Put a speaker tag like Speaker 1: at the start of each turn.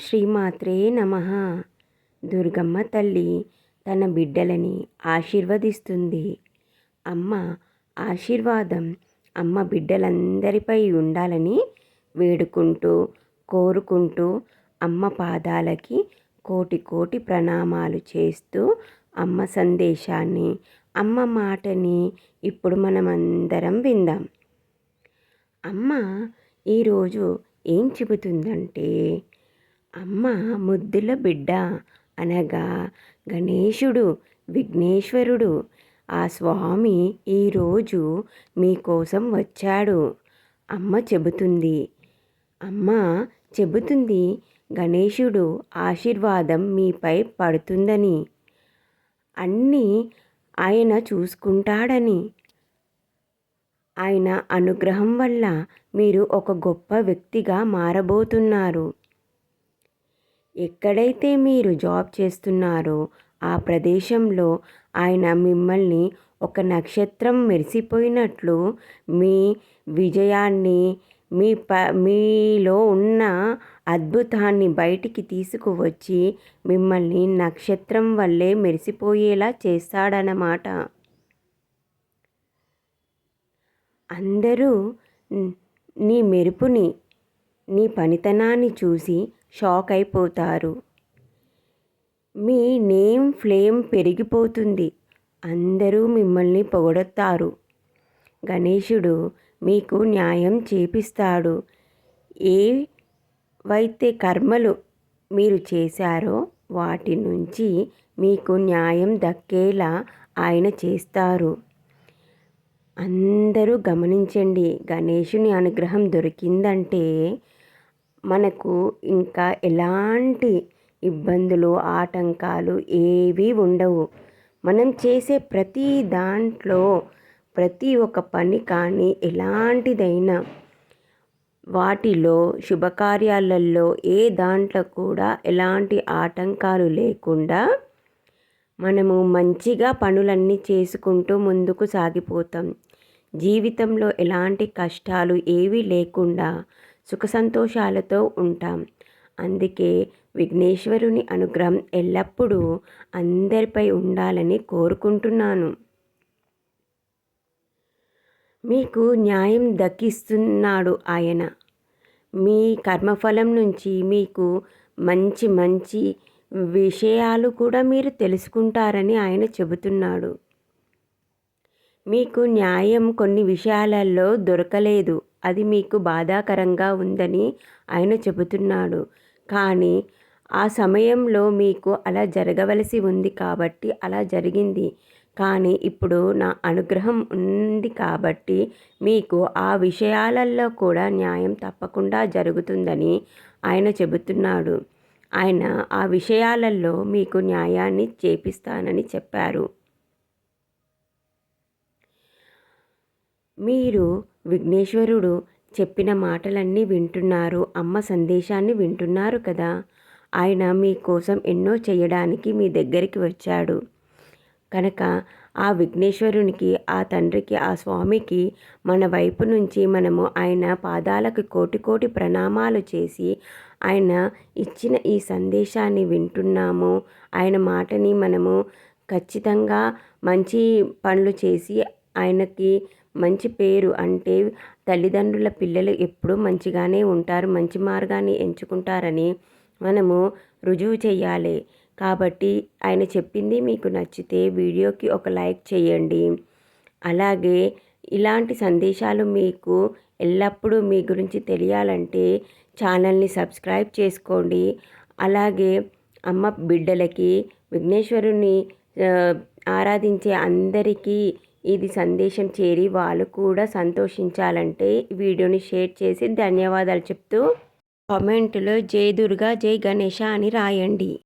Speaker 1: శ్రీమాత్రే నమ. దుర్గమ్మ తల్లి తన బిడ్డలని ఆశీర్వదిస్తుంది. అమ్మ ఆశీర్వాదం అమ్మ బిడ్డలందరిపై ఉండాలని వేడుకుంటూ కోరుకుంటూ అమ్మ పాదాలకి కోటి కోటి ప్రణామాలు చేస్తూ అమ్మ సందేశాన్ని అమ్మ మాటని ఇప్పుడు మనమందరం విందాం. అమ్మ ఈరోజు ఏం చెబుతుందంటే అమ్మ ముద్దుల బిడ్డ అనగా గణేశుడు విఘ్నేశ్వరుడు. ఆ స్వామి ఈరోజు మీకోసం వచ్చాడు అమ్మ చెబుతుంది. అమ్మ చెబుతుంది గణేశుడు ఆశీర్వాదం మీపై పడుతుందని అన్నీ ఆయన చూసుకుంటాడని. ఆయన అనుగ్రహం వల్ల మీరు ఒక గొప్ప వ్యక్తిగా మారబోతున్నారు. ఎక్కడైతే మీరు జాబ్ చేస్తున్నారో ఆ ప్రదేశంలో ఆయన మిమ్మల్ని ఒక నక్షత్రం మెరిసిపోయినట్లు మీ విజయాన్ని మీ ప మీలో ఉన్న అద్భుతాన్ని బయటికి తీసుకువచ్చి మిమ్మల్ని నక్షత్రం వల్లే మెరిసిపోయేలా చేస్తాడనమాట అందరూ నీ మెరుపుని నీ పనితనాన్ని చూసి షాక్ అయిపోతారు మీ నేమ్ ఫ్లేమ్ పెరిగిపోతుంది. అందరూ మిమ్మల్ని పొగడతారు గణేశుడు మీకు న్యాయం చేపిస్తాడు. ఏవైతే కర్మలు మీరు చేశారో వాటి నుంచి మీకు న్యాయం దక్కేలా ఆయన చేస్తారు. అందరూ గమనించండి గణేషుని అనుగ్రహం దొరికిందంటే మనకు ఇంకా ఎలాంటి ఇబ్బందులు ఆటంకాలు ఏవీ ఉండవు. మనం చేసే ప్రతి దాంట్లో ప్రతి ఒక్క పని కానీ ఎలాంటిదైనా వాటిలో శుభకార్యాలలో ఏ దాంట్లో కూడా ఎలాంటి ఆటంకాలు లేకుండా మనము మంచిగా పనులన్నీ చేసుకుంటూ ముందుకు సాగిపోతాం. జీవితంలో ఎలాంటి కష్టాలు ఏవీ లేకుండా సుఖ సంతోషాలతో ఉంటాం. అందుకే విఘ్నేశ్వరుని అనుగ్రహం ఎల్లప్పుడూ అందరిపై ఉండాలని కోరుకుంటున్నాను. మీకు న్యాయం దక్కిస్తున్నాడు ఆయన. మీ కర్మఫలం నుంచి మీకు మంచి మంచి విషయాలు కూడా మీరు తెలుసుకుంటారని ఆయన చెబుతున్నాడు. మీకు న్యాయం కొన్ని విషయాలలో దొరకలేదు. అది మీకు బాధాకరంగా ఉందని ఆయన చెబుతున్నాడు. కానీ ఆ సమయంలో మీకు అలా జరగవలసి ఉంది కాబట్టి అలా జరిగింది. కానీ ఇప్పుడు నా అనుగ్రహం ఉంది కాబట్టి మీకు ఆ విషయాలలో కూడా న్యాయం తప్పకుండా జరుగుతుందని ఆయన చెబుతున్నాడు. ఆయన ఆ విషయాలలో మీకు న్యాయాన్ని చేపిస్తానని చెప్పారు. మీరు విఘ్నేశ్వరుడు చెప్పిన మాటలన్నీ వింటున్నారు అమ్మ సందేశాన్ని వింటున్నారు కదా? ఆయన మీకోసం ఎన్నో చేయడానికి మీ దగ్గరికి వచ్చాడు. కనుక ఆ విఘ్నేశ్వరునికి ఆ తండ్రికి ఆ స్వామికి మన వైపు నుంచి మనము ఆయన పాదాలకు కోటి కోటి ప్రణామాలు చేసి ఆయన ఇచ్చిన ఈ సందేశాన్ని వింటున్నాము. ఆయన మాటని మనము ఖచ్చితంగా మంచి పనులు చేసి ఆయనకి మంచి పేరు అంటే తల్లిదండ్రుల పిల్లలు ఎప్పుడూ మంచిగానే ఉంటారు మంచి మార్గాన్ని ఎంచుకుంటారని మనము రుజువు చేయాలి కాబట్టి ఆయన చెప్పింది మీకు నచ్చితే వీడియోకి ఒక లైక్ చేయండి. అలాగే ఇలాంటి సందేశాలు మీకు ఎల్లప్పుడూ మీ గురించి తెలియాలంటే ఛానల్ని సబ్స్క్రైబ్ చేసుకోండి. అలాగే అమ్మ బిడ్డలకి విఘ్నేశ్వరుని ఆరాధించే అందరికీ ఇది సందేశం చేరి వాళ్ళు కూడా సంతోషించాలంటే వీడియోని షేర్ చేసి ధన్యవాదాలు చెప్తూ కామెంట్లో జై దుర్గా జై గణేష అని రాయండి.